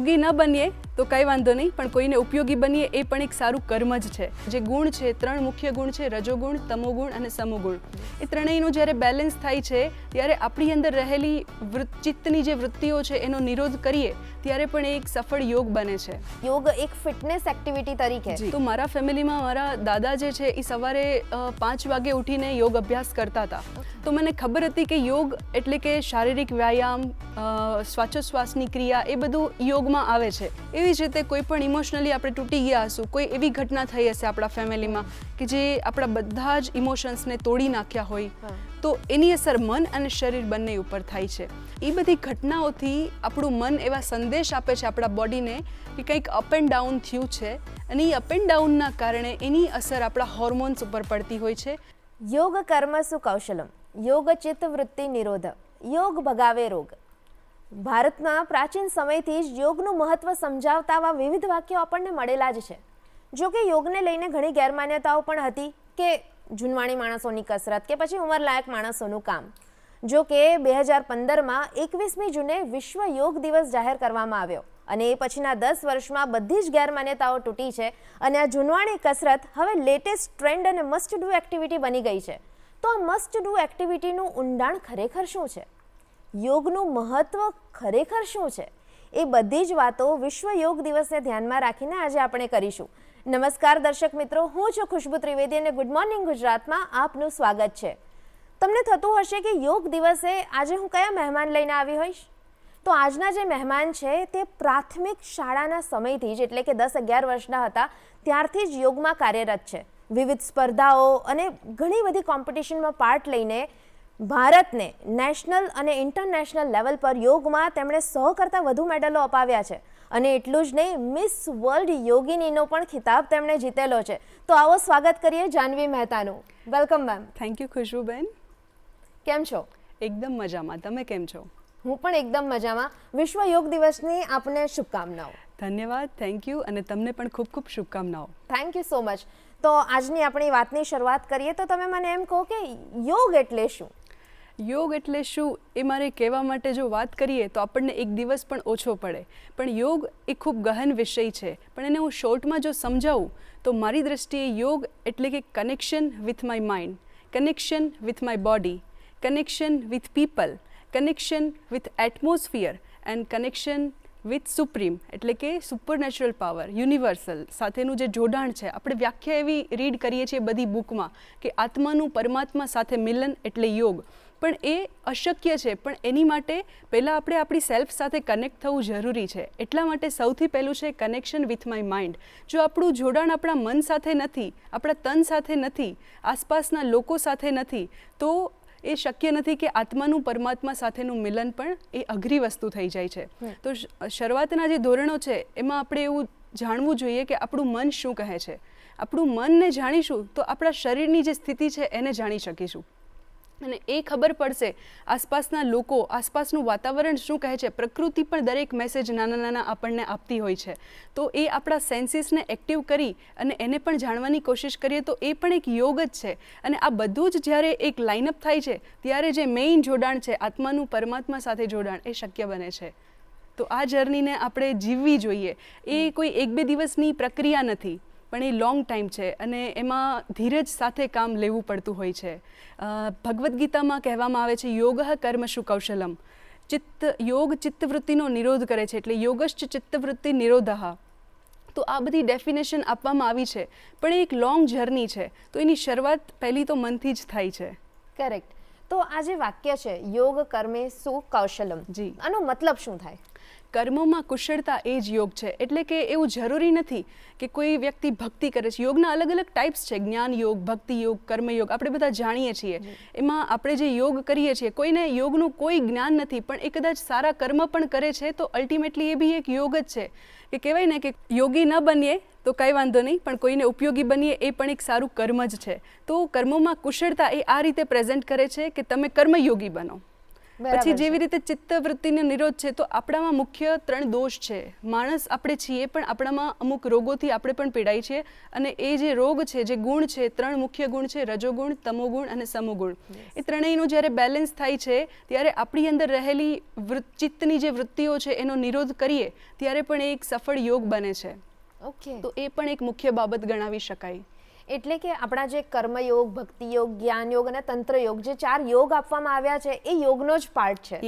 યોગી ન બનીએ તો કંઈ વાંધો નહીં પણ કોઈને ઉપયોગી બનીએ એ પણ એક સારું કર્મ જ છે. જે ગુણ છે ત્રણ મુખ્ય ગુણ છે રજોગુણ તમોગુણ અને સમોગુણ. એ ત્રણેયનું જ્યારે બેલેન્સ થાય છે ત્યારે આપણી અંદર રહેલી ચિત્તની જે વૃત્તિઓ છે એનો નિરોધ કરીએ ત્યારે પણ એ એક સફળ યોગ બને છે. યોગ એક ફિટનેસ એક્ટિવિટી તરીકે. તો મારા ફેમિલીમાં મારા દાદા જે છે એ સવારે પાંચ વાગે ઉઠીને યોગ અભ્યાસ કરતા હતા. તો મને ખબર હતી કે યોગ એટલે કે શારીરિક વ્યાયામ શ્વાસોશ્વાસની ક્રિયા એ બધું યોગમાં આવે છે. એવી જ રીતે કોઈ પણ ઇમોશનલી આપણે તૂટી ગયા હશું કોઈ એવી ઘટના થઈ હશે આપણા ફેમિલીમાં કે જે આપણા બધા જ ઇમોશન્સને તોડી નાખ્યા હોય તો એની અસર મન અને શરીર બંને ઉપર થાય છે. એ બધી ઘટનાઓથી આપણું મન એવા સંદેશ આપે છે આપણા બોડીને કે કંઈક અપ એન્ડ ડાઉન થયું છે અને એ અપ એન્ડ ડાઉનના કારણે એની અસર આપણા હોર્મોન્સ ઉપર પડતી હોય છે. યોગ કર્મ સુ કૌશલમ યોગ ચિત્ત વૃત્તિ નિરોધ યોગ ભગાવે રોગ ભારતના પ્રાચીન સમયથી જ યોગનું મહત્વ સમજાવતા આવા વિવિધ વાક્યો આપણને મળેલા જ છે. જો કે યોગને લઈને ઘણી ગેરમાન્યતાઓ પણ હતી કે જૂનવાણી માણસોની કસરત કે પછી ઉંમરલાયક માણસોનું કામ. જો કે બે હજાર પંદરમાં એકવીસમી જૂને વિશ્વ યોગ દિવસ જાહેર કરવામાં આવ્યો અને એ પછીના દસ વર્ષમાં બધી જ ગેરમાન્યતાઓ તૂટી છે અને આ જૂનવાણી કસરત હવે લેટેસ્ટ ટ્રેન્ડ અને મસ્ટ ડુ એક્ટિવિટી બની ગઈ છે. તો આ મસ્ટ ડુ એક્ટિવિટીનું ઊંડાણ ખરેખર શું છે? યોગનું મહત્વ ખરેખર શું છે? એ બધી જ વાતો વિશ્વ યોગ દિવસને ધ્યાનમાં રાખીને આજે આપણે કરીશું. નમસ્કાર દર્શક મિત્રો, હું છું ખુશ્બુ ત્રિવેદી અને ગુડ મોર્નિંગ ગુજરાતમાં આપનું સ્વાગત છે. તમને થતું હશે કે યોગ દિવસે આજે હું કયા મહેમાન લઈને આવી હોઈશ? તો આજના જે મહેમાન છે તે પ્રાથમિક શાળાના સમયથી જ એટલે કે દસ અગિયાર વર્ષના હતા, ત્યારથી જ યોગમાં કાર્યરત છે. વિવિધ સ્પર્ધાઓ અને ઘણી બધી કોમ્પિટિશનમાં પાર્ટ લઈને ભારતને નેશનલ અને ઇન્ટરનેશનલ લેવલ પર યોગમાં તેમણે સો કરતાં વધુ મેડલો અપાવ્યા છે. અને એટલું જ નહીં મિસ વર્લ્ડ યોગિનીનો પણ ખિતાબ તેમણે જીતેલો છે. તો આવો સ્વાગત કરીએ જાનવી મહેતાનું. વેલકમ મેમ થેન્ક યુ ખુશબુબેન કેમ છો? એકદમ મજામાં. તમે કેમ છો? હું પણ એકદમ મજામાં. વિશ્વ યોગ દિવસની આપને શુભકામનાઓ. ધન્યવાદ. થેન્ક યુ અને તમને પણ ખૂબ ખૂબ શુભકામનાઓ. થેન્ક યુ સો મચ તો આજની આપણી વાતની શરૂઆત કરીએ તો તમે મને એમ કહો કે યોગ એટલે શું? યોગ એટલે શું એ મારે કહેવા માટે જો વાત કરીએ તો આપણને એક દિવસ પણ ઓછો પડે. પણ યોગ એ ખૂબ ગહન વિષય છે. પણ એને હું શોર્ટમાં જો સમજાવું, તો મારી દ્રષ્ટિએ યોગ એટલે કે connection with my mind connection with my body connection with people connection with atmosphere and connection with supreme એટલે કે સુપરનેચરલ પાવર યુનિવર્સલ સાથેનું જે જોડાણ છે. આપણે વ્યાખ્યા એવી રીડ કરીએ છીએ બધી બુકમાં કે આત્માનું પરમાત્મા સાથે મિલન એટલે યોગ. પણ એ અશક્ય છે. પણ એની માટે પહેલાં આપણે આપણી સેલ્ફ સાથે કનેક્ટ થવું જરૂરી છે. એટલા માટે સૌથી પહેલું છે કનેક્શન વિથ માય માઇન્ડ. જો આપણું જોડાણ આપણા મન સાથે નથી આપણા તન સાથે નથી આસપાસના લોકો સાથે નથી તો એ શક્ય નથી કે આત્માનું પરમાત્મા સાથેનું મિલન પણ એ અઘરી વસ્તુ થઈ જાય છે. તો શરૂઆતના જે ધોરણો છે એમાં આપણે એવું જાણવું જોઈએ કે આપણું મન શું કહે છે. આપણું મનને જાણીશું તો આપણા શરીરની જે સ્થિતિ છે એને જાણી શકીશું. અને એ ખબર પડશે આસપાસના લોકો, આસપાસનું વાતાવરણ શું કહે છે? પ્રકૃતિ પણ દરેક મેસેજ નાના નાના આપણને આપતી હોય છે. તો એ આપણા સેન્સીસને એક્ટિવ કરી અને એને પણ જાણવાની કોશિશ કરીએ તો એ પણ એક યોગ જ છે. અને આ બધું જ જ્યારે એક લાઇનઅપ થાય છે, ત્યારે જે મેઇન જોડાણ છે, આત્માનું પરમાત્મા સાથે જોડાણ, એ શક્ય બને છે. તો આ જર્નીને આપણે જીવવી જોઈએ. એ કોઈ એક બે દિવસની પ્રક્રિયા નથી. પણ એ લોંગ ટાઈમ છે અને એમાં ધીરજ સાથે કામ લેવું પડતું હોય છે. ભગવદ્ ગીતામાં કહેવામાં આવે છે યોગ કર્મશુ કૌશલમ? ચિત્ત યોગ ચિત્તવૃત્તિનો નિરોધ કરે છે એટલે યોગશ્ચ ચિત્તવૃત્તિ નિરોધઃ. તો આ બધી ડેફિનેશન આપવામાં આવી છે પણ એ એક લોંગ જર્ની છે. તો એની શરૂઆત પહેલી તો મનથી જ થાય છે. કરેક્ટ તો આ જે વાક્ય છે યોગ કર્મે સુ કૌશલમ? જી. આનો મતલબ શું થાય? કર્મોમાં કુશળતા એ જ યોગ છે. એટલે કે એવું જરૂરી નથી કે કોઈ વ્યક્તિ ભક્તિ કરે છે. યોગના અલગ અલગ ટાઈપ્સ છે. જ્ઞાન યોગ, ભક્તિ યોગ, કર્મયોગ આપણે બધા જાણીએ છીએ. એમાં આપણે જે યોગ કરીએ છીએ, કોઈને યોગનું કોઈ જ્ઞાન નથી, પણ એ કદાચ સારા કર્મ પણ કરે છે, તો અલ્ટિમેટલી એ બી એક યોગ જ છે. કે કહેવાય ને કે યોગી ન બનીએ તો કંઈ વાંધો નહીં, પણ કોઈને ઉપયોગી બનીએ એ પણ એક સારું કર્મ જ છે. તો કર્મોમાં કુશળતા એ આ રીતે પ્રેઝન્ટ કરે છે કે તમે કર્મયોગી બનો. પછી જેવી રીતે ચિત્ત વૃત્તિનો નિરોધ છે તો આપણામાં મુખ્ય ત્રણ દોષ છે. માણસ આપણે છીએ પણ આપણામાં અમુક રોગોથી આપણે પણ પીડાય છીએ અને એ જે રોગ છે જે ગુણ છે ત્રણ મુખ્ય ગુણ છે રજોગુણ તમોગુણ અને સમોગુણ. એ ત્રણેયનું જ્યારે બેલેન્સ થાય છે ત્યારે આપણી અંદર રહેલી ચિત્તની જે વૃત્તિઓ છે એનો નિરોધ કરીએ ત્યારે પણ એ એક સફળ યોગ બને છે. ઓકે તો એ પણ એક મુખ્ય બાબત ગણાવી શકાય. એટલે કે આપણા જે કર્મયોગ ભક્તિ યોગ જ્ઞાન યોગ અને તંત્ર યોગ જે ચાર યોગ આપવામાં આવ્યા છે એ યોગનો જ પાર્ટ છે.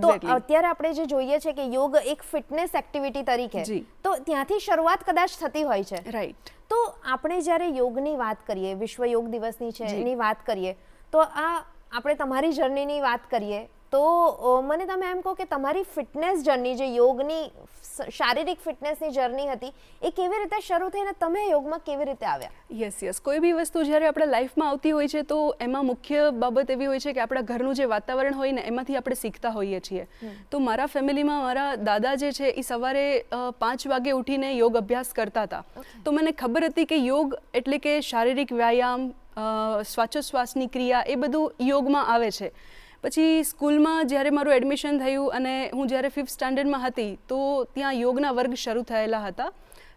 તો અત્યારે આપણે જે જોઈએ છે કે યોગ એક ફિટનેસ એક્ટિવિટી તરીકે તો ત્યાંથી શરૂઆત કદાચ થતી હોય છે. રાઈટ તો આપણે જ્યારે યોગની વાત કરીએ વિશ્વ યોગ દિવસની છે એની વાત કરીએ તો આ આપણે તમારી જર્નીની વાત કરીએ તો મને તમે એમ કહો કે તમારી ફિટનેસ જર્ની જે યોગની શારીરિક ફિટનેસની જર્ની હતી એ કેવી રીતે શરૂ થઈને તમે યોગમાં કેવી રીતે આવ્યા? Yes yes. કોઈ બી વસ્તુ જ્યારે આપણા લાઈફમાં આવતી હોય છે તો એમાં મુખ્ય બાબત એવી હોય છે કે આપણા ઘરનું જે વાતાવરણ હોય ને એમાંથી આપણે શીખતા હોઈએ છીએ. તો મારા ફેમિલીમાં મારા દાદા જે છે એ સવારે પાંચ વાગે ઉઠીને યોગ અભ્યાસ કરતા હતા. તો મને ખબર હતી કે યોગ એટલે કે શારીરિક વ્યાયામ શ્વાસોશ્વાસની ક્રિયા એ બધું યોગમાં આવે છે. પછી સ્કૂલમાં જ્યારે મારું એડમિશન થયું અને હું જ્યારે ફિફ્થ સ્ટાન્ડર્ડમાં હતી, તો ત્યાં યોગના વર્ગ શરૂ થયેલા હતા.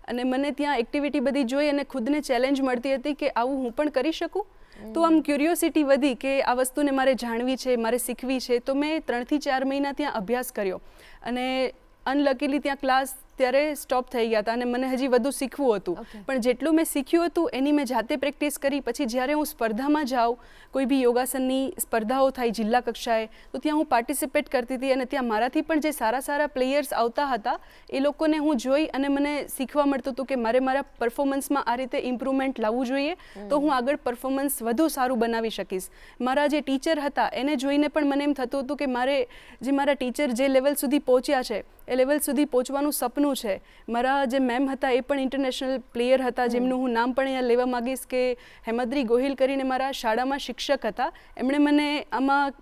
અને મને ત્યાં એક્ટિવિટી બધી જોઈ અને ખુદને ચેલેન્જ મળતી હતી કે આવું હું પણ કરી શકું? તો આમ ક્યુરિયોસિટી વધી કે આ વસ્તુને મારે જાણવી છે, મારે શીખવી છે, તો મેં ત્રણથી ચાર મહિના ત્યાં અભ્યાસ કર્યો. અને અનલકીલી ત્યાં ક્લાસ ત્યારે સ્ટોપ થઈ ગયા હતા અને મને હજી વધુ શીખવું હતું. પણ જેટલું મેં શીખ્યું હતું એની મેં જાતે પ્રેક્ટિસ કરી. પછી જ્યારે હું સ્પર્ધામાં જાઉં કોઈ બી યોગાસનની સ્પર્ધાઓ થાય જિલ્લા કક્ષાએ તો ત્યાં હું પાર્ટિસિપેટ કરતી હતી અને ત્યાં મારાથી પણ જે સારા સારા પ્લેયર્સ આવતા હતા એ લોકોને હું જોઈ અને મને શીખવા મળતું હતું કે મારે મારા પરફોર્મન્સમાં આ રીતે ઇમ્પ્રુવમેન્ટ લાવવું જોઈએ તો હું આગળ પરફોર્મન્સ વધુ સારું બનાવી શકીશ. મારા જે ટીચર હતા એને જોઈને પણ મને એમ થતું હતું કે મારે જે મારા ટીચર જે લેવલ સુધી પહોંચ્યા છે એ લેવલ સુધી પહોંચવાનું સપનું છે? મારા જે મેમ હતા એ પણ ઇન્ટરનેશનલ પ્લેયર હતા જેમનું હું નામ પણ અહીંયા લેવા માંગીશ કે હેમદ્રી ગોહિલ કરીને મારા શાળામાં શિક્ષક હતા. એમણે મને આમાં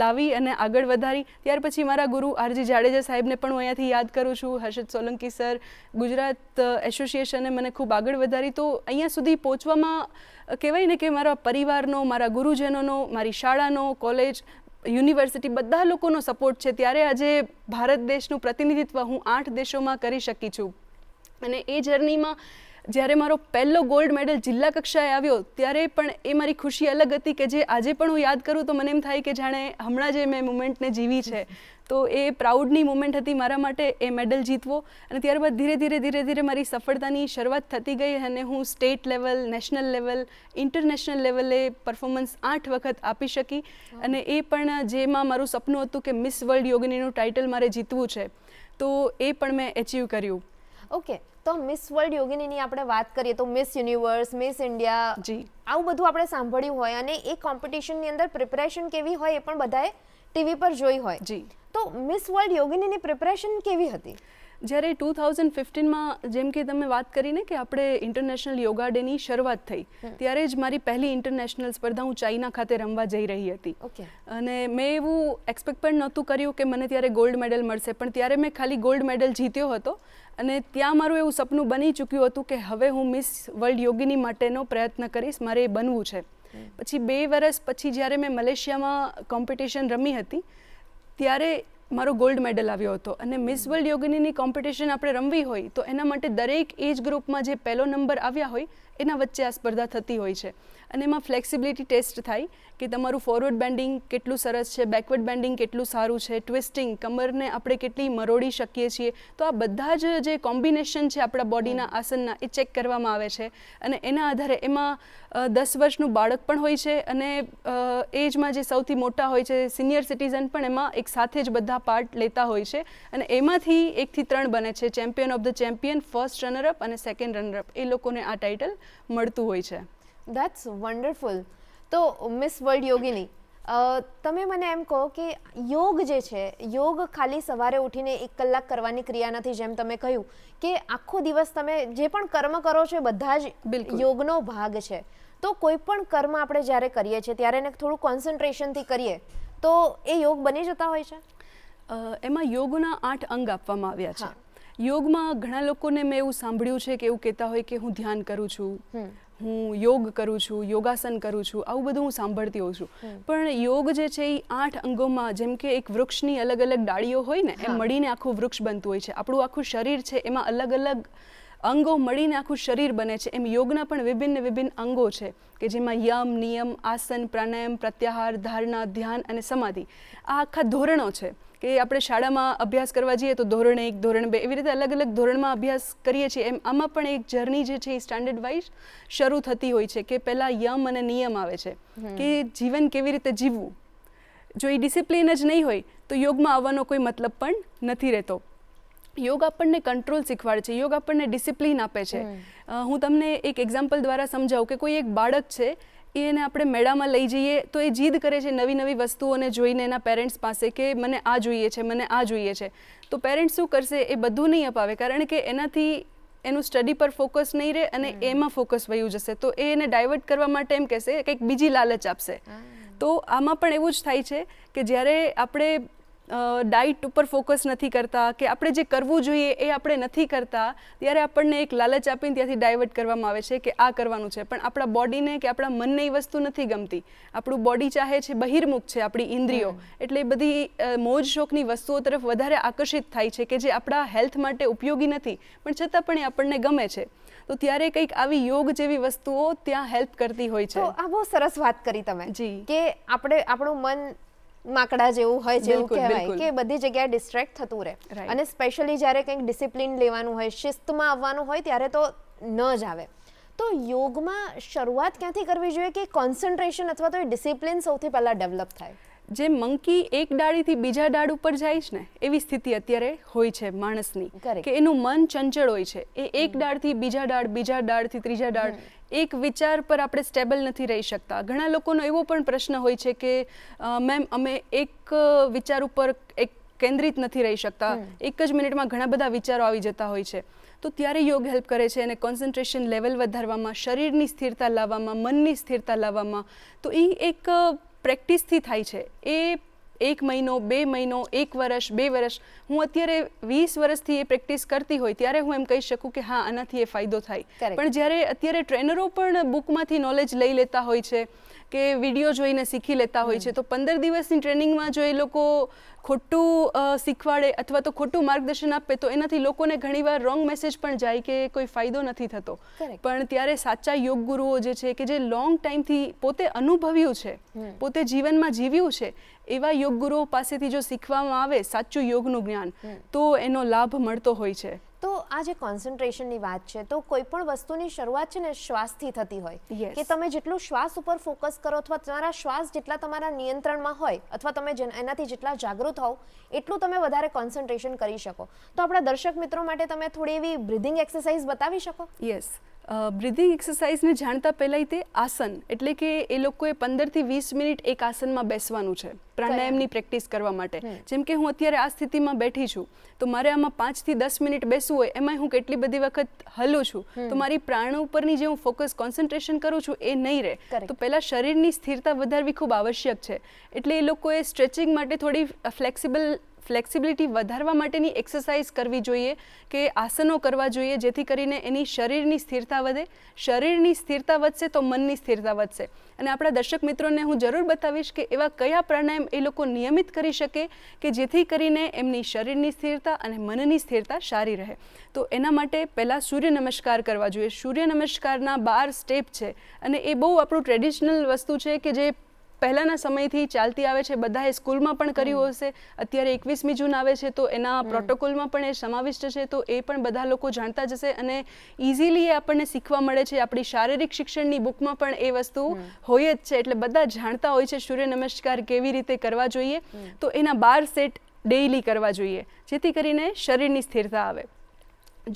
લાવી અને આગળ વધારી. ત્યાર પછી મારા ગુરુ આરજી જાડેજા સાહેબને પણ હું અહીંયાથી યાદ કરું છું. હર્ષદ સોલંકી સર ગુજરાત એસોસિએશને મને ખૂબ આગળ વધારી. તો અહીંયા સુધી પહોંચવામાં કહેવાય ને કે મારા પરિવારનો મારા ગુરુજનોનો મારી શાળાનો કોલેજ યુનિવર્સિટી બધા લોકોનો સપોર્ટ છે, ત્યારે આજે ભારત દેશનું પ્રતિનિધિત્વ હું આઠ દેશોમાં કરી શકી છું. અને એ જર્નીમાં જ્યારે મારો પહેલો ગોલ્ડ મેડલ જિલ્લા કક્ષાએ આવ્યો, ત્યારે પણ એ મારી ખુશી અલગ હતી કે જે આજે પણ હું યાદ કરું તો મને એમ થાય કે જાણે હમણાં જે મેં મુમેન્ટને જીવી છે. તો એ પ્રાઉડની મુમેન્ટ હતી મારા માટે, એ મેડલ જીતવો. અને ત્યારબાદ ધીરે ધીરે ધીરે ધીરે મારી સફળતાની શરૂઆત થતી ગઈ અને હું state level national level international લેવલે પરફોર્મન્સ આઠ વખત આપી શકી. અને એ પણ જેમાં મારું સપનું હતું કે મિસ વર્લ્ડ યોગિનીનું ટાઇટલ મારે જીતવું છે. તો એ પણ મેં એચીવ કર્યું. ઓકે તો મિસ વર્લ્ડ યોગિનીની આપણે વાત કરીએ તો મિસ યુનિવર્સ મિસ ઇન્ડિયા જી. આવું બધું આપણે સાંભળ્યું હોય અને એ કોમ્પિટિશનની અંદર પ્રિપરેશન કેવી હોય એ પણ બધાએ ટીવી પર જોઈ હોય. જી. તો મિસ વર્લ્ડ યોગિનીની પ્રિપરેશન કેવી હતી? જ્યારે ટુ થાઉઝન્ડ ફિફ્ટીનમાં જેમ કે તમે વાત કરીને કે આપણે ઇન્ટરનેશનલ યોગા ડેની શરૂઆત થઈ ત્યારે જ મારી પહેલી ઇન્ટરનેશનલ સ્પર્ધા હું ચાઇના ખાતે રમવા જઈ રહી હતી. અને મેં એવું એક્સપેક્ટ પણ નહોતું કર્યું કે મને ત્યારે ગોલ્ડ મેડલ મળશે. પણ ત્યારે મેં ખાલી ગોલ્ડ મેડલ જીત્યો હતો અને ત્યાં મારું એવું સપનું બની ચૂક્યું હતું કે હવે હું મિસ વર્લ્ડ યોગિની માટેનો પ્રયત્ન કરીશ મારે એ બનવું છે. પછી બે વર્ષ પછી જ્યારે મેં મલેશિયામાં કોમ્પિટિશન રમી હતી ત્યારે મારો ગોલ્ડ મેડલ આવ્યો હતો. અને મિસ વર્લ્ડ યોગિનીની કોમ્પિટિશન આપણે રમવી હોય, તો એના માટે દરેક એજ ગ્રુપમાં જે પહેલો નંબર આવ્યા હોય, એના વચ્ચે આ સ્પર્ધા થતી હોય છે. અને એમાં ફ્લેક્સિબિલિટી ટેસ્ટ થાય કે તમારું ફોરવર્ડ બેન્ડિંગ કેટલું સરસ છે બેકવર્ડ બેન્ડિંગ કેટલું સારું છે ટ્વિસ્ટિંગ કમરને આપણે કેટલી મરોડી શકીએ છીએ. તો આ બધા જ જે કોમ્બિનેશન છે આપણા બોડીના આસનના, એ ચેક કરવામાં આવે છે. અને એના આધારે એમાં દસ વર્ષનું બાળક પણ હોય છે અને એજમાં જે સૌથી મોટા હોય છે સિનિયર સિટીઝન પણ એમાં એક સાથે જ બધા પાર્ટ લેતા હોય છે. અને એમાંથી એકથી ત્રણ બને છે champion of the champion first runner up અને સેકન્ડ રનરઅપ એ લોકોને આ ટાઇટલ મળતું હોય છે. દેટ્સ વન્ડરફુલ તો મિસ વર્લ્ડ યોગિની તમે મને એમ કહો કે યોગ જે છે યોગ ખાલી સવારે ઉઠીને એક કલાક કરવાની ક્રિયા નથી જેમ તમે કહ્યું કે આખો દિવસ તમે જે પણ કર્મ કરો છો બધા જ. યોગનો ભાગ છે. તો કોઈ પણ કર્મ આપણે જ્યારે કરીએ છીએ ત્યારે એને થોડું કોન્સન્ટ્રેશનથી કરીએ તો એ યોગ બની જતા હોય છે? એમાં યોગના આઠ અંગ આપવામાં આવ્યા છે. યોગમાં ઘણા લોકોને મેં એવું સાંભળ્યું છે કે એવું કહેતા હોય કે હું ધ્યાન કરું છું. હું યોગ કરું છું યોગાસન કરું છું આવું બધું હું સાંભળતી હોઉં છું. પણ યોગ જે છે એ આઠ અંગોમાં જેમ કે એક વૃક્ષની અલગ અલગ ડાળીઓ હોય ને એમ મળીને આખું વૃક્ષ બનતું હોય છે. આપણું આખું શરીર છે એમાં અલગ અલગ અંગો મળીને આખું શરીર બને છે. એમ યોગના પણ વિભિન્ન વિભિન્ન અંગો છે કે જેમાં યમ નિયમ આસન પ્રાણાયામ પ્રત્યાહાર ધારણા ધ્યાન અને સમાધિ આ આખા ધોરણો છે. કે આપણે શાળામાં અભ્યાસ કરવા જઈએ તો ધોરણ એક ધોરણ બે એવી રીતે અલગ અલગ ધોરણમાં અભ્યાસ કરીએ છીએ. એમ આમાં પણ એક જર્ની જે છે એ સ્ટાન્ડર્ડ વાઇઝ શરૂ થતી હોય છે કે પહેલાં યમ અને નિયમ આવે છે. કે જીવન કેવી રીતે જીવવું? જો એ ડિસિપ્લિન જ નહીં હોય તો યોગમાં આવવાનો કોઈ મતલબ પણ નથી રહેતો. યોગ આપણને કંટ્રોલ શીખવાડે છે. યોગ આપણને ડિસિપ્લિન આપે છે. હું તમને એક એક્ઝામ્પલ દ્વારા સમજાવું કે કોઈ એક બાળક છે એ એને આપણે મેળામાં લઈ જઈએ તો એ જીદ કરે છે નવી નવી વસ્તુઓને જોઈને એના પેરેન્ટ્સ પાસે કે મને આ જોઈએ છે મને આ જોઈએ છે. તો પેરેન્ટ્સ શું કરશે? એ બધું નહીં અપાવે કારણ કે એનાથી એનું સ્ટડી પર ફોકસ નહીં રહે અને એમાં ફોકસ વયું જશે. તો એ એને ડાયવર્ટ કરવા માટે એમ કહેશે કંઈક બીજી લાલચ આપશે. તો આમાં પણ એવું જ થાય છે કે જ્યારે આપણે ડાઇટ ઉપર ફોકસ નથી કરતા કે આપણે જે કરવું જોઈએ એ આપણે નથી કરતા ત્યારે આપણને એક લાલચ આપીને ત્યાંથી ડાયવર્ટ કરવામાં આવે છે કે આ કરવાનું છે. પણ આપણા બોડીને કે આપણા મનને એ વસ્તુ નથી ગમતી. આપણું બોડી ચાહે છે બહિર્મુખ છે આપણી ઇન્દ્રિયો. એટલે એ બધી મોજ શોખની વસ્તુઓ તરફ વધારે આકર્ષિત થાય છે કે જે આપણા હેલ્થ માટે ઉપયોગી નથી પણ છતાં પણ એ આપણને ગમે છે. તો ત્યારે કંઈક આવી યોગ જેવી વસ્તુઓ ત્યાં હેલ્પ કરતી હોય છે. તો આ બહુ સરસ વાત કરી તમે જી. કે આપણે આપણું મન માકડા જેવું હોય છે એવું કહેવાય કે બધી જગ્યાએ ડિસ્ટ્રેક્ટ થતું રહે. અને સ્પેશિયલી જ્યારે કંઈક ડિસિપ્લિન લેવાનું હોય શિસ્તમાં આવવાનું હોય ત્યારે તો ન જ આવે. તો યોગમાં શરૂઆત ક્યાંથી કરવી જોઈએ કે કોન્સન્ટ્રેશન અથવા તો એ ડિસિપ્લિન સૌથી પહેલા ડેવલપ થાય? જે મંકી એક ડાળીથી બીજા ડાળ ઉપર જાય છે ને એવી સ્થિતિ અત્યારે હોય છે માણસની. કે એનું મન ચંચળ હોય છે. એ એક ડાળથી બીજા ડાળ બીજા ડાળથી ત્રીજા ડાળ એક વિચાર પર આપણે સ્ટેબલ નથી રહી શકતા. ઘણા લોકોનો એવો પણ પ્રશ્ન હોય છે કે મેમ અમે એક વિચાર ઉપર એક કેન્દ્રિત નથી રહી શકતા. એક જ મિનિટમાં ઘણા બધા વિચારો આવી જતા હોય છે. તો ત્યારે યોગ હેલ્પ કરે છે અને કોન્સન્ટ્રેશન લેવલ વધારવામાં શરીરની સ્થિરતા લાવવામાં મનની સ્થિરતા લાવવામાં. તો એ એક પ્રેક્ટિસથી થાય છે. એ એક મહિનો બે મહિનો એક વર્ષ બે વર્ષ. હું અત્યારે વીસ વર્ષથી એ પ્રેક્ટિસ કરતી હોય ત્યારે હું એમ કહી શકું કે હા આનાથી એ ફાયદો થાય. પણ જ્યારે અત્યારે ટ્રેનરો પણ બુકમાંથી નોલેજ લઈ લેતા હોય છે કે વીડિયો જોઈને શીખી લેતા હોય છે તો પંદર દિવસની ટ્રેનિંગમાં જો એ લોકો ખોટું શીખવાડે અથવા તો ખોટું માર્ગદર્શન આપે તો એનાથી લોકોને ઘણીવાર રોંગ મેસેજ પણ જાય કે કોઈ ફાયદો નથી થતો. પણ ત્યારે સાચા યોગ ગુરુઓ જે છે કે જે લોંગ ટાઈમથી પોતે અનુભવ્યું છે પોતે જીવનમાં જીવ્યું છે એવા યોગ ગુરુઓ પાસેથી જો શીખવામાં આવે સાચું યોગનું જ્ઞાન તો એનો લાભ મળતો હોય છે. તો આ જે કોન્સન્ટ્રેશનની વાત છે તો કોઈ પણ વસ્તુની શરૂઆત છે ને શ્વાસથી થતી હોય. કે તમે જેટલું શ્વાસ ઉપર ફોકસ કરો અથવા તમારા શ્વાસ જેટલા તમારા નિયંત્રણમાં હોય અથવા તમે એનાથી જેટલા જાગૃત હોવ એટલું તમે વધારે કોન્સન્ટ્રેશન કરી શકો. તો આપણા દર્શક મિત્રો માટે તમે થોડી એવી બ્રિધિંગ એક્સરસાઇઝ બતાવી શકો? યસ બ્રિધિંગ એક્સરસાઇઝને જાણતા પહેલાં તે આસન એટલે કે એ લોકોએ પંદરથી વીસ મિનિટ એક આસનમાં બેસવાનું છે પ્રાણાયામની પ્રેક્ટિસ કરવા માટે. જેમ કે હું અત્યારે આ સ્થિતિમાં બેઠી છું તો મારે આમાં પાંચથી દસ મિનિટ બેસવું હોય એમાં હું કેટલી બધી વખત હલું છું તો મારી પ્રાણ ઉપરની જે હું ફોકસ કોન્સન્ટ્રેશન કરું છું એ નહીં રહે. તો પહેલાં શરીરની સ્થિરતા વધારવી ખૂબ આવશ્યક છે એટલે એ લોકોએ સ્ટ્રેચિંગ માટે થોડી ફ્લેક્સિબલ ફ્લેક્સિબિલિટી વધારવા માટેની એક્સરસાઇઝ કરવી જોઈએ, કે આસનો કરવા જોઈએ, જેથી કરીને એની શરીરની સ્થિરતા વધે. શરીરની સ્થિરતા વધશે તો મનની સ્થિરતા વધશે. અને આપણા દર્શક મિત્રોને હું જરૂર બતાવીશ કે એવા કયા પ્રાણાયામ એ લોકો નિયમિત કરી શકે, કે જેથી કરીને એમની શરીરની સ્થિરતા અને મનની સ્થિરતા સારી રહે. તો એના માટે પહેલાં સૂર્ય નમસ્કાર કરવા જોઈએ. સૂર્ય નમસ્કારના બાર સ્ટેપ છે અને એ બહુ આપણું ટ્રેડિશનલ વસ્તુ છે કે જે પહેલાંના સમયથી ચાલતી આવે છે બધાએ સ્કૂલમાં પણ કર્યું હશે. અત્યારે એકવીસમી જૂન આવે છે તો એના પ્રોટોકોલમાં પણ એ સમાવિષ્ટ છે તો એ પણ બધા લોકો જાણતા જશે અને ઇઝીલી એ આપણને શીખવા મળે છે. આપણી શારીરિક શિક્ષણની બુકમાં પણ એ વસ્તુ હોય જ છે એટલે બધા જાણતા હોય છે સૂર્ય નમસ્કાર કેવી રીતે કરવા જોઈએ. તો એના બાર સેટ ડેઈલી કરવા જોઈએ જેથી કરીને શરીરની સ્થિરતા આવે.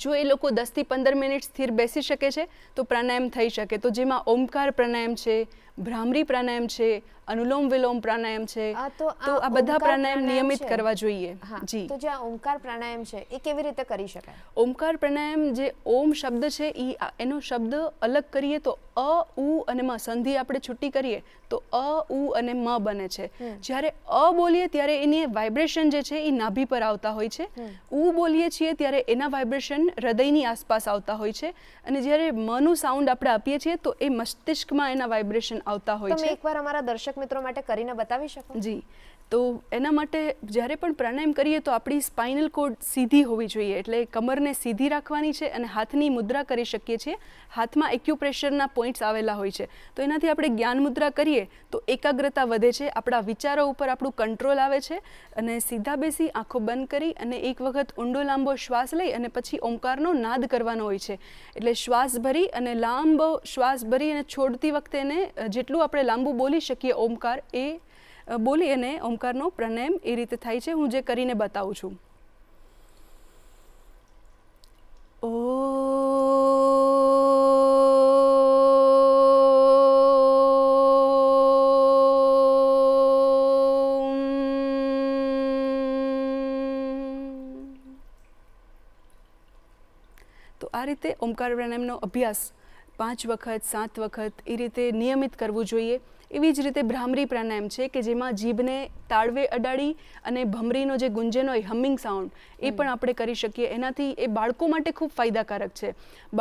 જો એ લોકો દસથી પંદર મિનિટ સ્થિર બેસી શકે છે તો પ્રાણાયામ થઈ શકે. તો જેમાં ઓમકાર પ્રાણાયામ છે ભ્રામરી પ્રાણાયામ છે અનુલોમ વિલોમ પ્રાણાયામ છે તો આ બધા પ્રાણાયામ નિયમિત કરવા જોઈએ. જી. તો જે ઓમકાર પ્રાણાયામ છે એ કેવી રીતે કરી શકાય? ઓમકાર પ્રાણાયામ જે ઓમ શબ્દ છે એ એનો શબ્દ અલગ કરીએ તો અ ઉ અને મ સંધિ આપણે છૂટી કરીએ તો અ ઉ અને મ બને છે. જ્યારે અ બોલીએ ત્યારે એની વાઇબ્રેશન જે છે એ નાભી પર આવતા હોય છે. ઉ બોલીએ છીએ ત્યારે એના વાઇબ્રેશન હૃદયની આસપાસ આવતા હોય છે. અને જ્યારે મનું સાઉન્ડ આપણે આપીએ છીએ તો એ મસ્તિષ્કમાં એના વાઇબ્રેશન આવતા હોય છે. એકવાર અમારા દર્શક મિત્રો માટે કરીને બતાવી શકો? જી. તો એના માટે જ્યારે પણ પ્રાણાયામ કરીએ તો આપણી સ્પાઇનલ કોડ સીધી હોવી જોઈએ. એટલે કમરને સીધી રાખવાની છે અને હાથની મુદ્રા કરી શકીએ છીએ. હાથમાં એક્યુપ્રેશરના પોઈન્ટ્સ આવેલા હોય છે. તો એનાથી આપણે જ્ઞાન મુદ્રા કરીએ તો એકાગ્રતા વધે છે. આપણા વિચારો ઉપર આપણું કંટ્રોલ આવે છે અને સીધા બેસી આંખો બંધ કરી અને એક વખત ઊંડો લાંબો શ્વાસ લઈ અને પછી ઓમકારનો નાદ કરવાનો હોય છે. એટલે શ્વાસ ભરી અને લાંબો શ્વાસ ભરી અને છોડતી વખતે એને જેટલું આપણે લાંબુ બોલી શકીએ ઓમકાર એ બોલી અને ઓમકારનો પ્રાણાયામ એ રીતે થાય છે હું જે કરીને બતાવું છું. તો આ રીતે ઓમકાર પ્રાણાયામનો અભ્યાસ પાંચ વખત સાત વખત એ રીતે નિયમિત કરવું જોઈએ. એવી જ રીતે ભ્રામરી પ્રાણાયામ છે કે જેમાં જીભને તાળવે અડાડી અને ભમરીનો જે ગુંજન હોય હમિંગ સાઉન્ડ એ પણ આપણે કરી શકીએ. એનાથી એ બાળકો માટે ખૂબ ફાયદાકારક છે.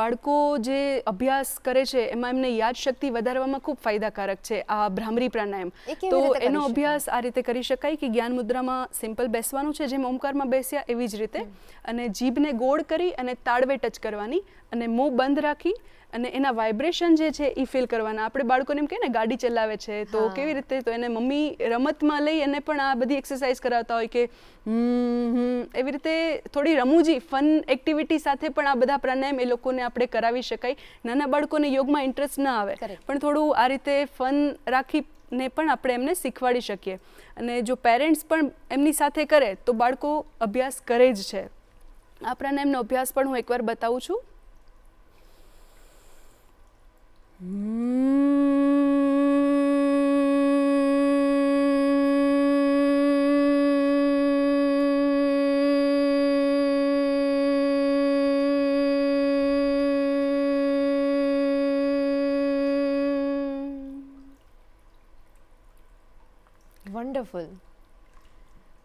બાળકો જે અભ્યાસ કરે છે એમાં એમને યાદશક્તિ વધારવામાં ખૂબ ફાયદાકારક છે આ ભ્રામરી પ્રાણાયામ. તો એનો અભ્યાસ આ રીતે કરી શકાય કે જ્ઞાન મુદ્રામાં સિમ્પલ બેસવાનું છે જેમ ઓમકારમાં બેસ્યા એવી જ રીતે. અને જીભને ગોળ કરી અને તાળવે ટચ કરવાની અને મોં બંધ રાખી અને એના વાઇબ્રેશન જે છે એ ફીલ કરવાના. આપણે બાળકોને એમ કહે ને ગાડી ચલાવે છે તો કેવી રીતે? તો એને મમ્મી રમતમાં લઈ અને પણ આ બધી એક્સરસાઇઝ કરાવતા હોય કે એવી રીતે થોડી રમૂજી ફન એક્ટિવિટી સાથે પણ આ બધા પ્રાણાયામ એ લોકોને આપણે કરાવી શકાય. નાના બાળકોને યોગમાં ઇન્ટરેસ્ટ ના આવે પણ થોડું આ રીતે ફન રાખી ને પણ આપણે એમને શીખવાડી શકીએ. અને જો પેરેન્ટ્સ પણ એમની સાથે કરે તો બાળકો અભ્યાસ કરે જ છે. આ પ્રાણાયામનો અભ્યાસ પણ હું એકવાર બતાવું છું. વન્ડરફુલ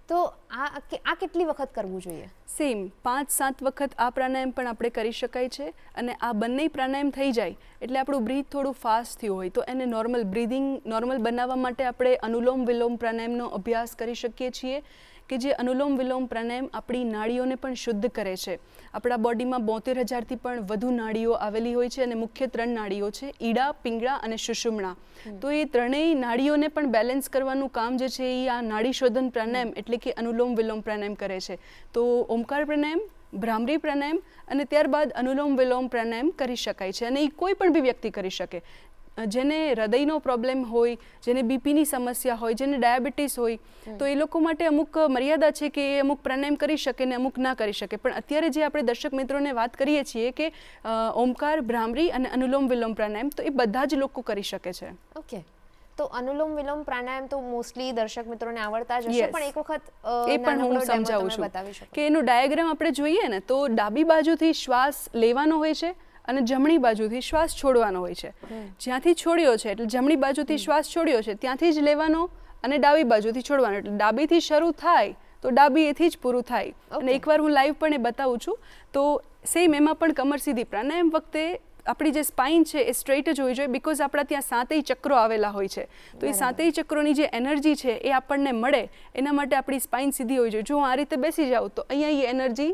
તો આ આ કેટલી વખત કરવું જોઈએ? સેમ પાંચ, સાત વખત આ પ્રાણાયામ પણ આપણે કરી શકાય છે અને આ બંને પ્રાણાયામ થઈ જાય એટલે આપણું બ્રીથ થોડું ફાસ્ટ થયું હોય તો એને નોર્મલ બ્રીધિંગ નોર્મલ બનાવવા માટે આપણે અનુલોમ વિલોમ પ્રાણાયામનો અભ્યાસ કરી શકીએ છીએ. કે જે અનુલોમ વિલોમ પ્રાણાયામ આપણી નાળીઓને પણ શુદ્ધ કરે છે. આપણા બોડીમાં બોતેર હજારથી પણ વધુ નાળીઓ આવેલી હોય છે અને મુખ્ય ત્રણ નાળીઓ છે ઈડા પિંગળા અને સુષુમણા. તો એ ત્રણેય નાળીઓને પણ બેલેન્સ કરવાનું કામ જે છે એ આ નાડી શોધન પ્રાણાયામ એટલે કે અનુલોમ વિલોમ પ્રાણાયામ કરે છે. તો ઓમકાર પ્રાણાયામ ભ્રામરી પ્રાણાયામ અને ત્યારબાદ અનુલોમ વિલોમ પ્રાણાયામ કરી શકાય છે અને એ કોઈ પણ બી વ્યક્તિ કરી શકે. જેને હૃદયનો પ્રોબ્લેમ હોય જેને બીપીની સમસ્યા હોય જેને ડાયાબિટીસ હોય તો એ લોકો માટે અમુક મર્યાદા છે કે એ અમુક પ્રાણાયામ કરી શકે ને અમુક ના કરી શકે. પણ અત્યારે જે આપણે દર્શક મિત્રોને વાત કરીએ છીએ કે ઓમકાર ભ્રામરી અને અનુલોમ વિલોમ પ્રાણાયામ તો એ બધા જ લોકો કરી શકે છે. ઓકે તો અનુલોમ વિલોમ પ્રાણાયામ તો મોસ્ટલી દર્શક મિત્રોને આવડતા જ હશે પણ એક વખત એ પણ હું સમજાવું છું કે એનું ડાયાગ્રામ આપણે જોઈએ ને તો ડાબી બાજુથી શ્વાસ લેવાનો હોય છે અને જમણી બાજુથી શ્વાસ છોડવાનો હોય છે. જ્યાંથી છોડ્યો છે એટલે જમણી બાજુથી શ્વાસ છોડ્યો છે ત્યાંથી જ લેવાનો અને ડાબી બાજુથી છોડવાનો. એટલે ડાબીથી શરૂ થાય તો ડાબી એથી જ પૂરું થાય. અને એકવાર હું લાઈવ પણ એ બતાવું છું તો સેમ એમાં પણ કમર સીધી પ્રાણાયામ વખતે આપણી જે સ્પાઇન છે એ સ્ટ્રેટ જ હોવી જોઈએ બિકોઝ આપણા ત્યાં સાતેય ચક્રો આવેલા હોય છે. તો એ. સાતેય ચક્રોની જે એનર્જી છે એ આપણને મળે. એના માટે આપણી સ્પાઇન સીધી હોવી જોઈએ. જો હું આ રીતે બેસી જાઉં તો અહીંયા એ એનર્જી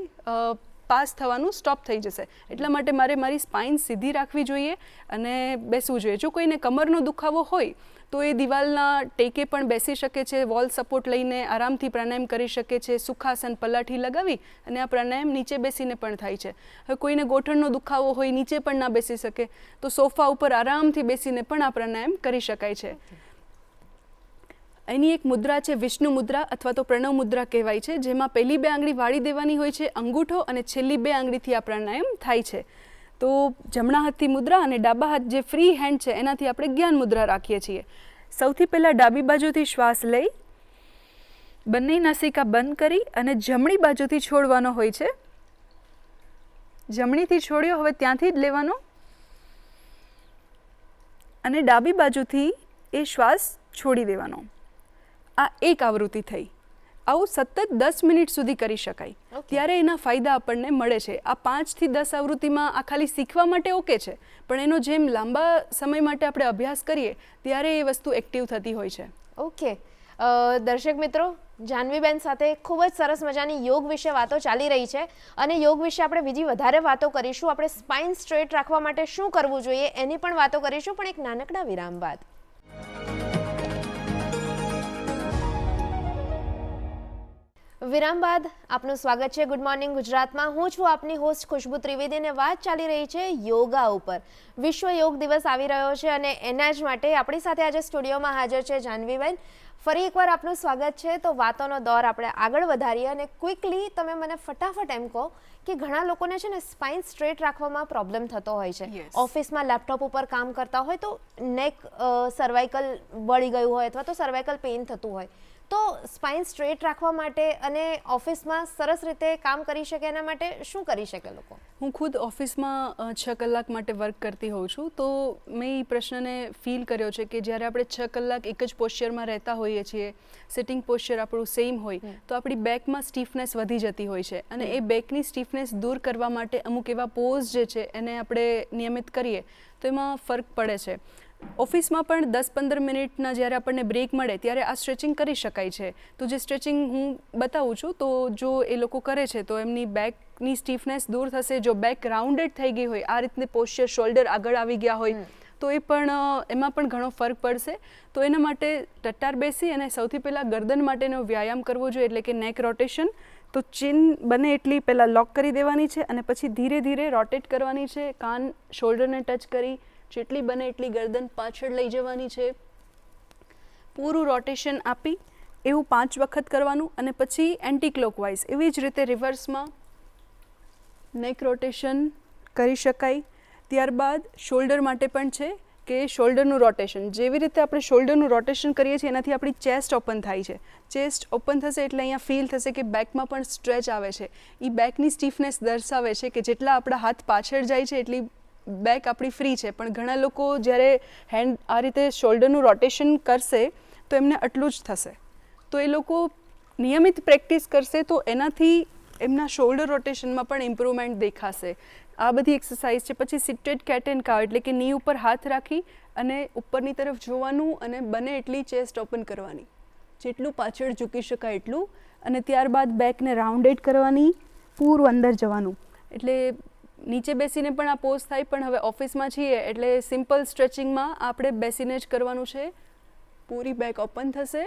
પાસ થવાનું સ્ટોપ થઈ જશે. એટલા માટે મારે મારી સ્પાઇન સીધી રાખવી જોઈએ અને બેસવું જોઈએ. જો કોઈને કમરનો દુખાવો હોય, તો એ દિવાલના ટેકે પણ બેસી શકે છે, વોલ સપોર્ટ લઈને આરામથી પ્રાણાયામ કરી શકે છે, સુખાસન પલાઠી લગાવી અને આ પ્રાણાયામ નીચે બેસીને પણ થાય છે. હવે કોઈને ગોઠણનો દુખાવો હોય, નીચે પણ ના બેસી શકે, તો સોફા ઉપર આરામથી બેસીને પણ આ પ્રાણાયામ કરી શકાય છે. એની એક મુદ્રા છે વિષ્ણુ મુદ્રા અથવા તો પ્રણવ મુદ્રા કહેવાય છે, જેમાં પહેલી બે આંગળી વાળી દેવાની હોય છે અંગૂઠો અને છેલ્લી બે આંગળીથી આ પ્રાણાયામ થાય છે. તો જમણા હાથથી મુદ્રા અને ડાબા હાથ જે ફ્રી હેન્ડ છે, એનાથી આપણે જ્ઞાન મુદ્રા રાખીએ છીએ. સૌથી પહેલાં ડાબી બાજુથી શ્વાસ લઈ, બંને નાસિકા બંધ કરી અને જમણી બાજુથી છોડવાનો હોય છે. જમણીથી છોડ્યો, હવે ત્યાંથી જ લેવાનો. અને ડાબી બાજુથી એ શ્વાસ છોડી દેવાનો. આ એક આવૃત્તિ થઈ. આવું સતત દસ મિનિટ સુધી કરી શકાય. ત્યારે એના ફાયદા આપણને મળે છે. આ પાંચથી દસ આવૃત્તિમાં આ ખાલી શીખવા માટે ઓકે છે. પણ એનો જેમ લાંબા સમય માટે આપણે અભ્યાસ કરીએ ત્યારે એ વસ્તુ એક્ટિવ થતી હોય છે. ઓકે દર્શક મિત્રો જાનવીબેન સાથે ખૂબ જ સરસ મજાની યોગ વિશે વાતો ચાલી રહી છે. અને યોગ વિશે આપણે બીજી વધારે વાતો કરીશું. આપણે સ્પાઇન સ્ટ્રેટ રાખવા માટે શું કરવું જોઈએ એની પણ વાતો કરીશું. પણ એક નાનકડા વિરામ બાદ. વિરામ બાદ આપનું સ્વાગત છે. ગુડ મોર્નિંગ ગુજરાતમાં. હું છું આપની હોસ્ટ ખુશ્બુ ત્રિવેદી અને વાત ચાલી રહી છે યોગા ઉપર. વિશ્વ યોગ દિવસ આવી રહ્યો છે અને એના જ માટે આપણી સાથે આજે સ્ટુડિયોમાં હાજર છે જાનવીબેન. ફરી એકવાર આપનું સ્વાગત છે. તો વાતોનો દોર આપણે આગળ વધારીએ અને ક્વિકલી તમે મને ફટાફટ એમ કહો કે ઘણા લોકોને છે ને સ્પાઇન સ્ટ્રેટ રાખવામાં પ્રોબ્લેમ થતો હોય છે. ઓફિસમાં લેપટોપ ઉપર કામ કરતા હોય તો નેક સર્વાઇકલ વળી ગયું હોય અથવા તો સર્વાઇકલ પેઇન થતું હોય. તો સ્પાઇન સ્ટ્રેટ રાખવા માટે અને ઓફિસમાં સરસ રીતે કામ કરી શકે એના માટે શું કરી શકે લોકો? હું ખુદ ઓફિસમાં છ કલાક માટે વર્ક કરતી હોઉં છું. તો મેં એ પ્રશ્નને ફીલ કર્યો છે કે જ્યારે આપણે છ કલાક એક જ પોશ્ચરમાં રહેતા હોઈએ છીએ સિટિંગ પોશ્ચર આપણું સેમ હોય તો આપણી બેકમાં સ્ટીફનેસ વધી જતી હોય છે. અને એ બેકની સ્ટીફનેસ દૂર કરવા માટે અમુક એવા પોઝ જે છે એને આપણે નિયમિત કરીએ તો એમાં ફરક પડે છે. ઓફિસમાં પણ દસ પંદર મિનિટના જ્યારે આપણને બ્રેક મળે ત્યારે આ સ્ટ્રેચિંગ કરી શકાય છે. તો જે સ્ટ્રેચિંગ હું બતાવું છું તો જો એ લોકો કરે છે તો એમની બેકની સ્ટીફનેસ દૂર થશે. જો બેક રાઉન્ડેડ થઈ ગઈ હોય આ રીતની પોસ્ચર શોલ્ડર આગળ આવી ગયા હોય તો એ પણ એમાં પણ ઘણો ફરક પડશે. તો એના માટે ટટ્ટાર બેસી અને સૌથી પહેલાં ગરદન માટેનો વ્યાયામ કરવો જોઈએ એટલે કે નેક રોટેશન તો ચિન બને એટલી પહેલાં લોક કરી દેવાની છે અને પછી ધીરે ધીરે રોટેટ કરવાની છે. કાન શોલ્ડરને ટચ કરી જેટલી બને એટલી ગરદન પાછળ લઈ જવાની છે. પૂરું રોટેશન આપી, એવું પાંચ વખત કરવાનું અને પછી એન્ટી ક્લોકવાઇઝ એવી જ રીતે રિવર્સમાં નેક રોટેશન કરી શકાય. ત્યારબાદ શોલ્ડર માટે પણ છે કે શોલ્ડરનું રોટેશન જેવી રીતે આપણે શોલ્ડરનું રોટેશન કરીએ છીએ, એનાથી આપણી ચેસ્ટ ઓપન થાય છે. ચેસ્ટ ઓપન થશે એટલે અહીંયા ફીલ થશે કે બેકમાં પણ સ્ટ્રેચ આવે છે. એ બેકની સ્ટીફનેસ દર્શાવે છે કે જેટલા આપણા હાથ પાછળ જાય છે, એટલી બેક આપણી ફ્રી છે, પણ ઘણા લોકો જ્યારે હેન્ડ આ રીતે શોલ્ડરનું રોટેશન કરશે, તો એમને આટલું જ થશે. તો એ લોકો નિયમિત પ્રેક્ટિસ કરશે, તો એનાથી એમના શોલ્ડર રોટેશનમાં પણ ઇમ્પ્રુવમેન્ટ દેખાશે. આ બધી એક્સરસાઇઝ છે, પછી સિટેડ કેટ એન્ડ કાવ એટલે કે ની ઉપર હાથ રાખી અને ઉપરની તરફ જોવાનું અને બને એટલી ચેસ્ટ ઓપન કરવાની. જેટલું પાછળ ઝૂકી શકાય એટલું અને ત્યારબાદ બેકને રાઉન્ડેડ કરવાની, પૂરું અંદર જવાનું. એટલે નીચે બેસીને પણ આ પોઝ થાય, પણ હવે ઓફિસમાં છીએ એટલે સિમ્પલ સ્ટ્રેચિંગમાં આપણે બેસીને જ કરવાનું છે. પૂરી બેક ઓપન થશે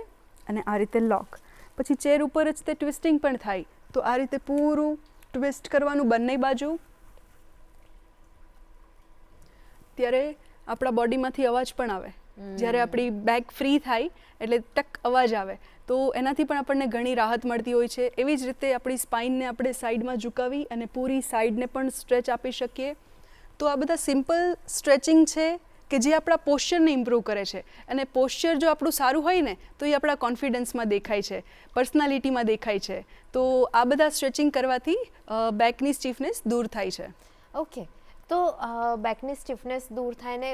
અને આ રીતે લોક. પછી ચેર ઉપર જ તે ટ્વિસ્ટિંગ પણ થાય. તો આ રીતે પૂરું ટ્વિસ્ટ કરવાનું બંને બાજુ. ત્યારે આપણા બોડીમાંથી અવાજ પણ આવે. જ્યારે આપણી બેક ફ્રી થાય એટલે ટક અવાજ આવે. તો એનાથી પણ આપણને ઘણી રાહત મળતી હોય છે. એવી જ રીતે આપણી સ્પાઇનને આપણે સાઈડમાં ઝુકાવી અને પૂરી સાઈડને પણ સ્ટ્રેચ આપી શકીએ. તો આ બધા સિમ્પલ સ્ટ્રેચિંગ છે કે જે આપણા પોશ્ચરને ઇમ્પ્રૂવ કરે છે. અને પોશ્ચર જો આપણું સારું હોય ને તો એ આપણા કોન્ફિડન્સમાં દેખાય છે. પર્સનાલિટીમાં દેખાય છે. તો આ બધા સ્ટ્રેચિંગ કરવાથી બેકની સ્ટીફનેસ દૂર થાય છે. ઓકે તો બેકની સ્ટીફનેસ દૂર થાય ને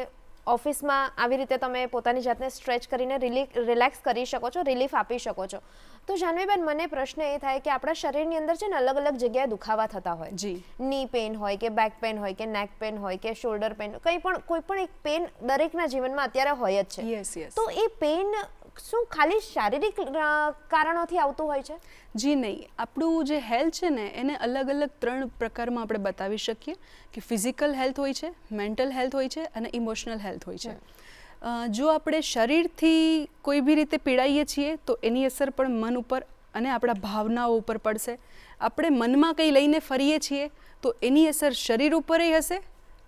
ઓફિસમાં આવી રીતે તમે પોતાની જાતને સ્ટ્રેચ કરીને રિલેક્સ કરી શકો છો રિલીફ આપી શકો છો. તો જાનવીબેન મને પ્રશ્ન એ થાય કે આપણા શરીરની અંદર છે ને અલગ અલગ જગ્યાએ દુખાવા થતા હોય. જી. ની પેન હોય કે બેક પેન હોય કે નેક પેન હોય કે શોલ્ડર પેન કંઈ પણ કોઈ પણ એક પેન દરેકના જીવનમાં અત્યારે હોય જ છે. તો એ પેન શું ખાલી શારીરિક કારણોથી આવતું હોય છે? જી નહીં. આપણું જે હેલ્થ છે ને એને અલગ અલગ ત્રણ પ્રકારમાં આપણે બતાવી શકીએ કે ફિઝિકલ હેલ્થ હોય છે મેન્ટલ હેલ્થ હોય છે અને ઇમોશનલ હેલ્થ હોય છે. જો આપણે શરીરથી કોઈ બી રીતે પીડાઈએ છીએ તો એની અસર પણ મન ઉપર અને આપણા ભાવનાઓ ઉપર પડશે. આપણે મનમાં કંઈ લઈને ફરીએ છીએ તો એની અસર શરીર ઉપર હશે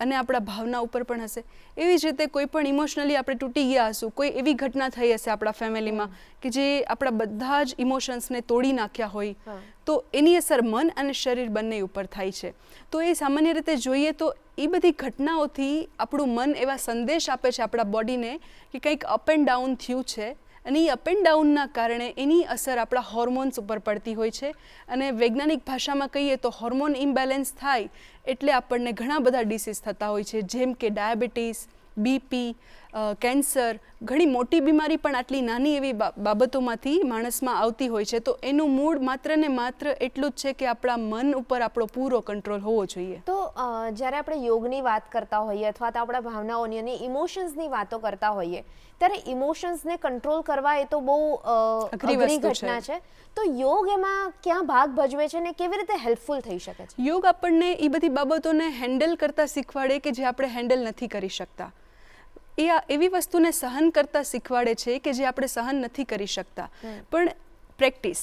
અને આપણા ભાવના ઉપર પણ હશે. એવી જ રીતે કોઈ પણ ઇમોશનલી આપણે તૂટી ગયા હશું કોઈ એવી ઘટના થઈ હશે આપણા ફેમિલીમાં કે જે આપણા બધા જ ઇમોશન્સને તોડી નાખ્યા હોય તો એની અસર મન અને શરીર બંને ઉપર થાય છે. તો એ સામાન્ય રીતે જોઈએ તો એ બધી ઘટનાઓથી આપણું મન એવા સંદેશ આપે છે આપણા બોડીને કે કંઈક અપ એન્ડ ડાઉન થયું છે અને એ અપ એન્ડ ડાઉનના કારણે એની અસર આપણા હોર્મોન્સ ઉપર પડતી હોય છે. અને વૈજ્ઞાનિક ભાષામાં કહીએ તો હોર્મોન ઇમ્બેલેન્સ થાય એટલે આપણને ઘણા બધા ડિસીઝ થતા હોય છે, જેમ કે ડાયાબિટીસ બીપી કેન્સર ઘણી મોટી બીમારી પણ આટલી નાની એવી બાબતોમાંથી માણસમાં આવતી હોય છે. તો એનું મૂળ માત્ર ને માત્ર એટલું જ છે કે આપણા મન ઉપર આપણો પૂરો કંટ્રોલ હોવો જોઈએ. તો જ્યારે આપણે યોગની વાત કરતા હોઈએ અથવા તો આપણા ભાવનાઓની અને ઇમોશન્સની વાતો કરતા હોઈએ ત્યારે ઇમોશન્સને કંટ્રોલ કરવા એ તો બહુ અઘરી. ઘટના છે. તો યોગ એમાં ક્યાં ભાગ ભજવે છે ને કેવી રીતે હેલ્પફુલ થઈ શકે છે? યોગ આપણને એ બધી બાબતોને હેન્ડલ કરતા શીખવાડે કે જે આપણે હેન્ડલ નથી કરી શકતા. એ આ એવી વસ્તુને સહન કરતા શીખવાડે છે કે જે આપણે સહન નથી કરી શકતા. પણ પ્રેક્ટિસ.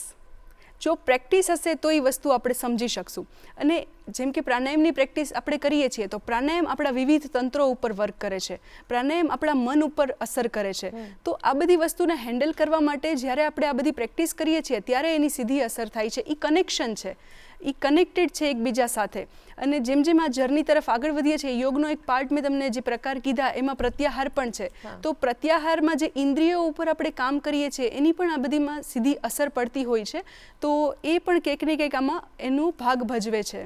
જો પ્રેક્ટિસ હશે તો એ વસ્તુ આપણે સમજી શકશું. અને જેમ કે પ્રાણાયામની પ્રેક્ટિસ આપણે કરીએ છીએ તો પ્રાણાયામ આપણા વિવિધ તંત્રો ઉપર વર્ક કરે છે. પ્રાણાયામ આપણા મન ઉપર અસર કરે છે. તો આ બધી વસ્તુને હેન્ડલ કરવા માટે જ્યારે આપણે આ બધી પ્રેક્ટિસ કરીએ છીએ ત્યારે એની સીધી અસર થાય છે. એ કનેક્શન છે. એ કનેક્ટેડ છે એકબીજા સાથે. અને જેમ જેમ આ જર્ની તરફ આગળ વધીએ છીએ યોગનો એક પાર્ટ મેં તમને જે પ્રકાર કીધા એમાં પ્રત્યાહાર પણ છે. તો પ્રત્યાહારમાં જે ઇન્દ્રિયો ઉપર આપણે કામ કરીએ છીએ એની પણ આ બધીમાં સીધી અસર પડતી હોય છે. તો એ પણ કંઈક ને કંઈક આમાં એનું ભાગ ભજવે છે.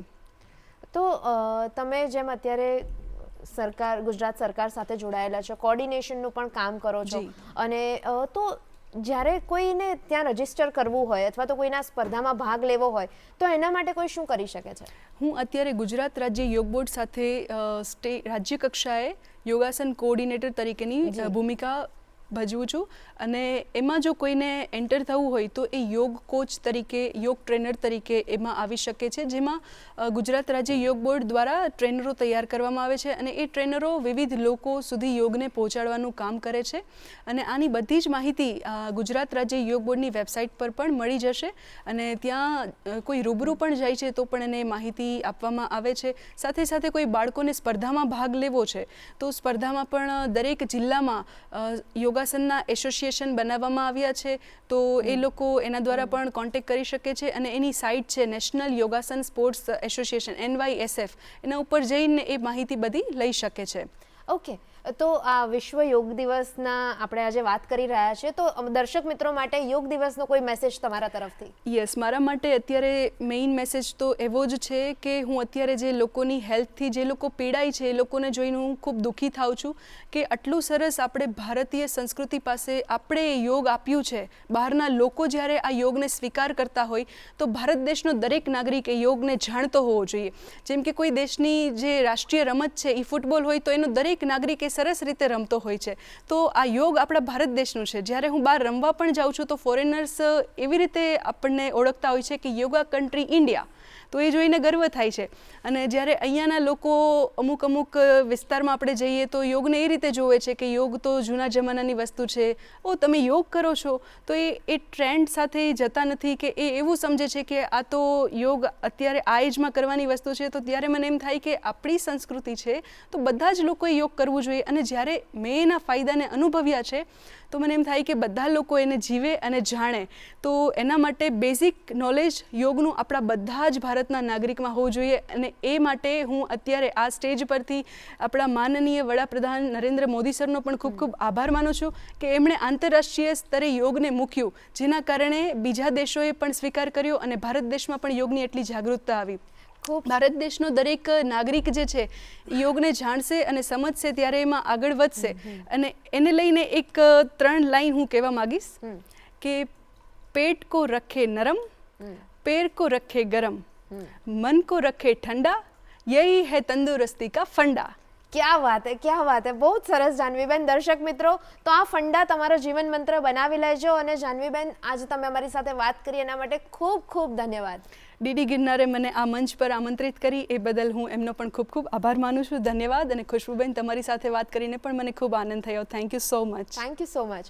તો તમે જેમ અત્યારે સરકાર ગુજરાત સરકાર સાથે જોડાયેલા છો કોર્ડિનેશનનું પણ કામ કરો છો. અને તો જ્યારે કોઈને ત્યાં રજિસ્ટર કરવું હોય અથવા તો કોઈના સ્પર્ધામાં ભાગ લેવો હોય તો એના માટે કોઈ શું કરી શકે છે? હું અત્યારે ગુજરાત રાજ્ય યોગ બોર્ડ સાથે સ્ટે રાજ્ય કક્ષાએ યોગાસન કોઓર્ડિનેટર તરીકેની ભૂમિકા ભજવું છું. અને એમાં જો કોઈને એન્ટર થવું હોય તો એ યોગ કોચ તરીકે યોગ ટ્રેનર તરીકે એમાં આવી શકે છે. જેમાં ગુજરાત રાજ્ય યોગ બોર્ડ દ્વારા ટ્રેનરો તૈયાર કરવામાં આવે છે અને એ ટ્રેનરો વિવિધ લોકો સુધી યોગને પહોંચાડવાનું કામ કરે છે. અને આની બધી જ માહિતી ગુજરાત રાજ્ય યોગ બોર્ડની વેબસાઇટ પર પણ મળી જશે. અને ત્યાં કોઈ રૂબરૂ પણ જાય છે તો પણ એને માહિતી આપવામાં આવે છે. સાથે સાથે કોઈ બાળકોને સ્પર્ધામાં ભાગ લેવો છે તો સ્પર્ધામાં પણ દરેક જિલ્લામાં અ, યોગાસનના એસોસિએશન બનાવવામાં આવ્યા છે તો એ લોકો એના દ્વારા પણ કોન્ટેક કરી શકે છે અને એની સાઇટ છે national Yogasana sports association NYSF એના ઉપર જઈને એ માહિતી બધી લઈ શકે છે. ઓકે તો આ વિશ્વ યોગ દિવસના આપણે આજે વાત કરી રહ્યા છીએ. તો દર્શક મિત્રો માટે યોગ દિવસનો કોઈ મેસેજ તમારા તરફથી? યસ મારા માટે અત્યારે મેઇન મેસેજ તો એવો જ છે કે હું અત્યારે જે લોકોની હેલ્થથી જે લોકો પીડાય છે, એ લોકોને જોઈને હું ખૂબ દુઃખી થાઉં છું કે આટલું સરસ આપણે ભારતીય સંસ્કૃતિ પાસે આપણે યોગ આપ્યું છે. બહારના લોકો જ્યારે આ યોગને સ્વીકાર કરતા હોય, તો ભારત દેશનો દરેક નાગરિક એ યોગને જાણતો હોવો જોઈએ. જેમ કે કોઈ દેશની જે રાષ્ટ્રીય રમત છે એ ફૂટબોલ હોય, તો એનો દરેક નાગરિક એ સરસ રીતે રમતો હોય છે. તો આ યોગ આપણા ભારત દેશનું છે. જ્યારે હું બહાર રમવા પણ જાઉં છું, તો ફોરેનર્સ એવી રીતે આપણને ઓળખતા હોય છે કે યોગા કન્ટ્રી ઇન્ડિયા તો એ જોઈને ગર્વ થાય છે. અને જ્યારે અહીંયાના લોકો અમુક અમુક વિસ્તારમાં આપણે જઈએ, તો યોગને એ રીતે જોવે છે કે યોગ તો જૂના જમાનાની વસ્તુ છે. ઓ, તમે યોગ કરો છો? તો એ એ ટ્રેન્ડ સાથે જતા નથી કે એ એવું સમજે છે કે આ તો યોગ અત્યારે આ એજમાં કરવાની વસ્તુ છે. તો ત્યારે મને એમ થાય કે આપણી સંસ્કૃતિ છે, તો બધા જ લોકોએ યોગ કરવું જોઈએ. અને જ્યારે મેં એના ફાયદાને અનુભવ્યા છે, તો મને એમ થાય કે બધા લોકો એને જીવે અને જાણે. તો એના માટે બેઝિક નોલેજ યોગનું આપણા બધા જ ભારતના નાગરિકમાં હોવું જોઈએ અને એ માટે હું અત્યારે આ સ્ટેજ પરથી આપણા માનનીય વડાપ્રધાન નરેન્દ્ર મોદી સરનો પણ ખૂબ ખૂબ આભાર માનું છું કે એમણે આંતરરાષ્ટ્રીય સ્તરે યોગને મૂક્યું, જેના કારણે બીજા દેશોએ પણ સ્વીકાર કર્યો અને ભારત દેશમાં પણ યોગની એટલી જાગૃતતા આવી. ભારત દેશનો દરેક નાગરિક જે છે યોગને જાણશે અને સમજશે ત્યારે એમાં આગળ વધશે. અને એને લઈને એક ત્રણ લાઈન હું કહેવા માંગીશ. કે પેટ કો રખે નરમ પેર કો રખે ગરમ મન કો રખે ઠંડા યહી હે તંદુરસ્તી કા ફંડા. ક્યાં વાત હે ક્યાં વાત હે બહુ જ સરસ જાનવીબેન દર્શક મિત્રો તો આ ફંડા તમારો જીવન મંત્ર બનાવી લેજો અને જાનવીબેન આજે તમે અમારી સાથે વાત કરી એના માટે ખૂબ ખૂબ ધન્યવાદ. ડીડી ગિરનારે મને આ મંચ પર આમંત્રિત કરી, એ બદલ હું એમનો પણ ખૂબ ખૂબ આભાર માનું છું. ધન્યવાદ અને ખુશ્બુબેન તમારી સાથે વાત કરીને પણ મને ખૂબ આનંદ થયો. Thank you so much thank you so much